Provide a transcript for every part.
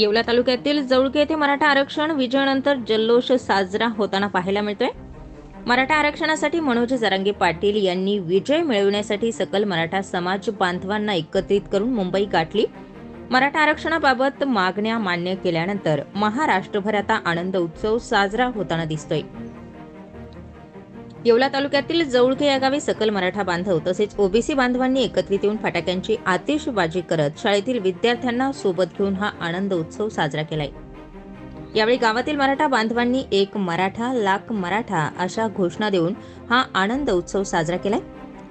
येवला तालुक्यातील जवळके येथे मराठा आरक्षण विजयानंतर जल्लोष साजरा होताना पाहायला मिळतोय. मराठा आरक्षणासाठी मनोज जरांगे पाटील यांनी विजय मिळवण्यासाठी सकल मराठा समाज बांधवांना एकत्रित करून मुंबई गाठली. मराठा आरक्षणाबाबत मागण्या मान्य केल्यानंतर महाराष्ट्रभर आता आनंद उत्सव साजरा होताना दिसतोय. येवला तालुक्यातील जवळके या गावी सकल मराठा बांधव तसेच ओबीसी बांधवांनी एकत्रित येऊन फटाक्यांची आतिषबाजी करत शाळेतील विद्यार्थ्यांना सोबत घेऊन हा आनंद उत्सव साजरा केलाय. यावेळी गावातील मराठा बांधवांनी एक मराठा लाख मराठा अशा घोषणा देऊन हा आनंद उत्सव साजरा केलाय.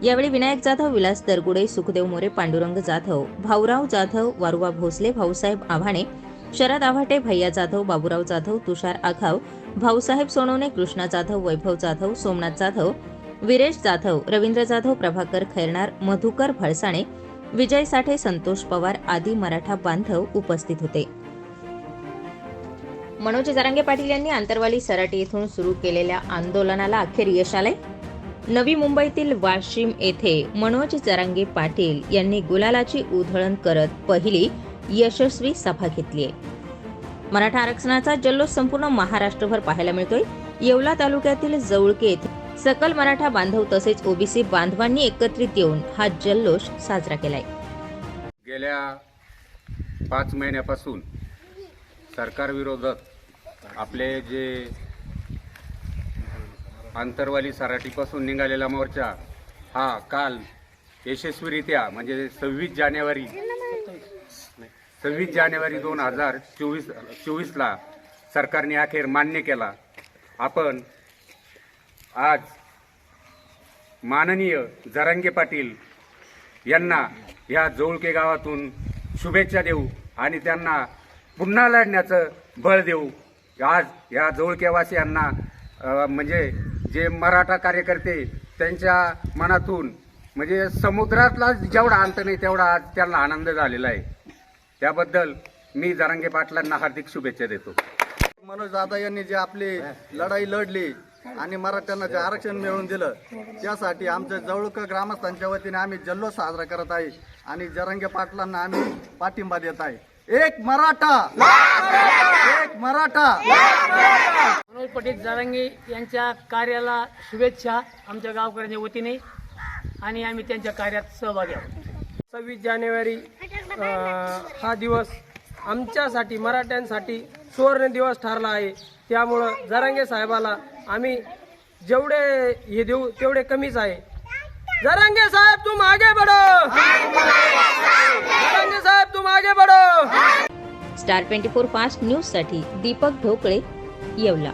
यावेळी विनायक जाधव विलास दरगुडे सुखदेव मोरे पांडुरंग जाधव भाऊराव जाधव वारुवा भोसले भाऊसाहेब आव्हाणे शरद आव्हाटे भैया जाधव बाबूराव जाधव तुषार आघाव भाऊसाहेब सोनवणे कृष्णा जाधव वैभव जाधव सोमनाथ जाधव विरेश जाधव रवींद्र जाधव प्रभाकर खैरनार मधुकर भळसाणे विजय साठे संतोष पवार आदी मराठा बांधव उपस्थित होते. मनोज जरांगे पाटील यांनी आंतरवाली सराटी येथून सुरू केलेल्या आंदोलनाला अखेर यश आले नवी मुंबईतील वाशिम येथे मनोज जरांगे पाटील यांनी गुलालाची उधळण करत पहिली यशस्वी सभा घेतली आहे मराठा आरक्षणाचा जल्लोष संपूर्ण महाराष्ट्रभर पाहायला मिळतोय. येवला तालुक्यातील जवळके येथे सकल मराठा बांधव तसेच ओबीसी बांधवांनी एकत्रित येऊन हा जल्लोष साजरा केलाय. गेल्या पाच महिन्यापासून सरकारविरोधात आपले जे आंतरवाली सराटीपासून निघालेला मोर्चा हा काल यशस्वीरित्या म्हणजे सव्वीस जानेवारी सव्वीस जानेवारी दोन हजार चोवीस चोवीसला सरकारने अखेर मान्य केला. आपण आज माननीय जरांगे पाटील यांना या जवळके गावातून शुभेच्छा देऊ आणि त्यांना पुन्हा लढण्याचं बळ देऊ. आज या जवळकेवासियांना म्हणजे जे मराठा कार्यकर्ते त्यांच्या मनातून म्हणजे समुद्रातला जेवढा अंत नाही तेवढा आज त्यांना आनंद झालेला आहे. त्याबद्दल मी जरांगे पाटलांना हार्दिक शुभेच्छा देतो. मनोज दादा यांनी जे आपली लढाई लढली आणि मराठ्यांना जे आरक्षण मिळवून दिलं त्यासाठी आमच्या जवळक ग्रामस्थांच्या वतीने आम्ही जल्लोष साजरा करत आहे आणि जरंगे पाटलांना आम्ही पाठिंबा देत आहे. एक मराठा! एक मराठा! मनोज पटेल जारांगे यांच्या कार्याला शुभेच्छा आमच्या गावकऱ्यांच्या वतीने आणि आम्ही त्यांच्या कार्यात सहभागी आहोत. सव्वीस जानेवारी हा दिवस आमच्यासाठी मराठ्यांसाठी सुवर्ण दिवस ठरला आहे. त्यामुळं जरांगे साहेबाला आम्ही जेवढे हे देऊ तेवढे कमीच आहे. जरांगे साहेब तुम आगे बढ़ो! जरांगे साहेब तुम आगे बढ़ो! स्टार ट्वेंटी फोर फास्ट न्यूजसाठी दीपक ढोकळे येवला.